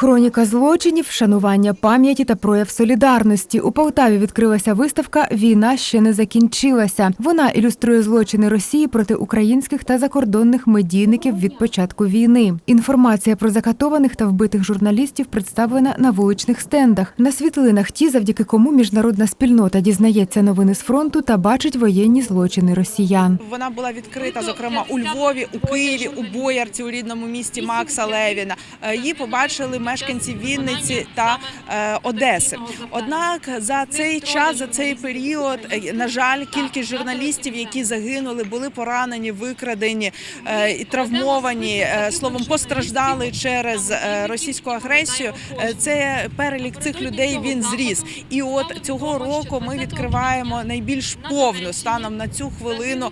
Хроніка злочинів, вшанування пам'яті та прояв солідарності. У Полтаві відкрилася виставка Війна ще не закінчилася. Вона ілюструє злочини Росії проти українських та закордонних медійників від початку війни. Інформація про закатованих та вбитих журналістів представлена на вуличних стендах. На світлинах ті, завдяки кому міжнародна спільнота дізнається новини з фронту та бачить воєнні злочини росіян. Вона була відкрита, зокрема у Львові, у Києві, у Боярці, у рідному місті Макса Левіна. Е, Її побачили мешканці Вінниці та е, Одеси. Однак за цей час, за цей період, на жаль, кількість журналістів, які загинули, були поранені, викрадені е, і травмовані, е, словом, постраждали через російську агресію. Це перелік цих людей він зріс. І от цього року ми відкриваємо найбільш повну станом на цю хвилину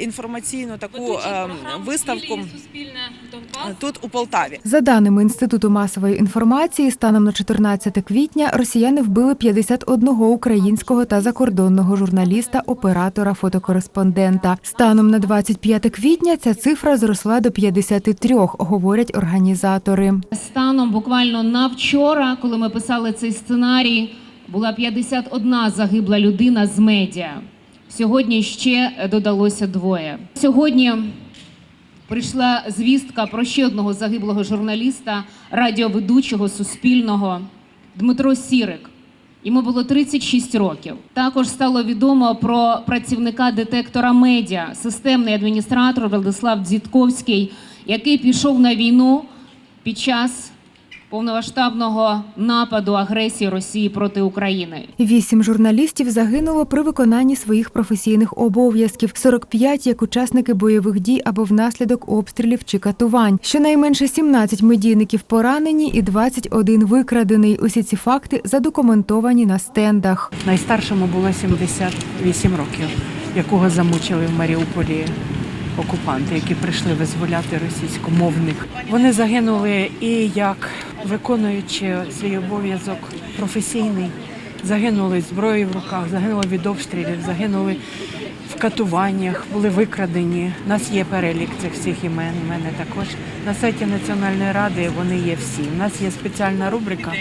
інформаційну таку е, виставку е, тут у Полтаві. За даними Інституту масової інформації, станом на 14 квітня росіяни вбили 51 українського та закордонного журналіста, оператора, фотокореспондента. Станом на 25 квітня ця цифра зросла до 53, говорять організатори. Станом буквально на вчора, коли ми писали цей сценарій, була 51 загибла людина з медіа. Сьогодні ще додалося двоє. Сьогодні прийшла звістка про ще одного загиблого журналіста, радіоведучого Суспільного Дмитро Сірик. Йому було 36 років. Також стало відомо про працівника детектора медіа, системний адміністратор Владислав Дзітковський, який пішов на війну під час повномасштабного нападу агресії Росії проти України. Вісім журналістів загинуло при виконанні своїх професійних обов'язків, 45 – як учасники бойових дій або внаслідок обстрілів чи катувань. Щонайменше 17 медійників поранені і 21 викрадений. Усі ці факти задокументовані на стендах. Найстаршому було 78 років, якого замучили в Маріуполі окупанти, які прийшли визволяти російськомовних. Вони загинули і як виконуючи свій обов'язок професійний, загинули зброєю в руках, загинули від обстрілів, загинули в катуваннях, були викрадені. У нас є перелік цих всіх імен. У мене також на сайті Національної ради вони є всі. У нас є спеціальна рубрика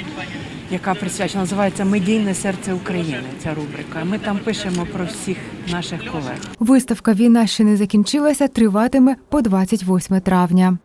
яка присвячена, називається Медійне серце України. Ця рубрика. Ми там пишемо про всіх наших колег. Виставка Війна ще не закінчилася, триватиме по 28 травня.